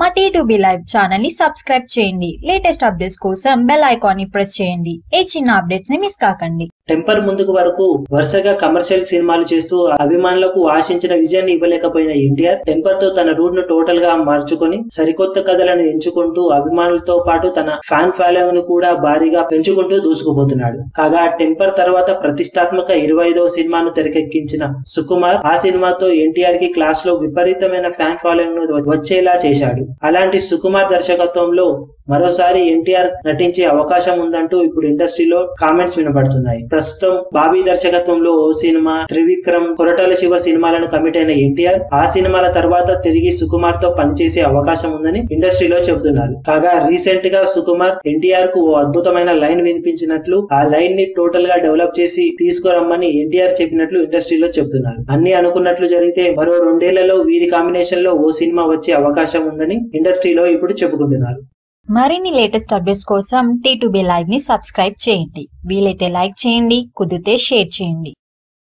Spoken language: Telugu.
మా టీ లైవ్ ఛానల్ని సబ్స్క్రైబ్ చేయండి. లేటెస్ట్ అప్డేట్స్ కోసం బెల్ ఐకాన్ని ప్రెస్ చేయండి. ఏ చిన్న అప్డేట్స్ని మిస్ కాకండి. టెంపర్ ముందుకు వరకు వరుసగా కమర్షియల్ సినిమాలు చేస్తూ అభిమానులకు ఆశించిన విజయాన్ని ఇవ్వలేకపోయిన ఎన్టీఆర్ టెంపర్తో తన రూట్ను టోటల్గా మార్చుకొని సరికొత్త కథలను ఎంచుకుంటూ అభిమానులతో పాటు తన ఫ్యాన్ ఫాలోయింగ్ను కూడా భారీగా పెంచుకుంటూ దూసుకుపోతున్నాడు. కాగా టెంపర్ తర్వాత ప్రతిష్టాత్మక ఇరవై ఐదవ సినిమాను తెరకెక్కించిన సుకుమార్ ఆ సినిమాతో ఎన్టీఆర్కి క్లాస్లో విపరీతమైన ఫ్యాన్ ఫాలోయింగ్ను వచ్చేలా చేశాడు. అలాంటి సుకుమార్ దర్శకత్వంలో మరోసారి ఎన్టీఆర్ నటించే అవకాశం ఉందంటూ ఇప్పుడు ఇండస్ట్రీలో కామెంట్స్ వినబడుతున్నాయి. ప్రస్తుతం బాబీ దర్శకత్వంలో ఓ సినిమా త్రివిక్రమ్ కొరటాల శివ సినిమాలను కమిట్ అయిన ఎన్టీఆర్ ఆ సినిమాల తర్వాత తిరిగి సుకుమార్తో పనిచేసే అవకాశం ఉందని ఇండస్ట్రీలో చెబుతున్నారు. కాగా రీసెంట్గా సుకుమార్ ఎన్టీఆర్కు ఓ అద్భుతమైన లైన్ వినిపించినట్లు ఆ లైన్ని టోటల్గా డెవలప్ చేసి తీసుకురమ్మని ఎన్టీఆర్ చెప్పినట్లు ఇండస్ట్రీలో చెబుతున్నారు. అన్ని అనుకున్నట్లు జరిగితే మరో రెండేళ్ళలో వీరి కాంబినేషన్లో ఓ సినిమా వచ్చే అవకాశం ఉందని అని ఇండస్ట్రీలో ఇప్పుడు చెప్పుకుంటున్నారు. మరిన్ని లేటెస్ట్ అప్డేట్స్ కోసం టీ టు బి లైవ్ని సబ్స్క్రైబ్ చేయండి. వీలైతే లైక్ చేయండి కుదిరితే షేర్ చేయండి.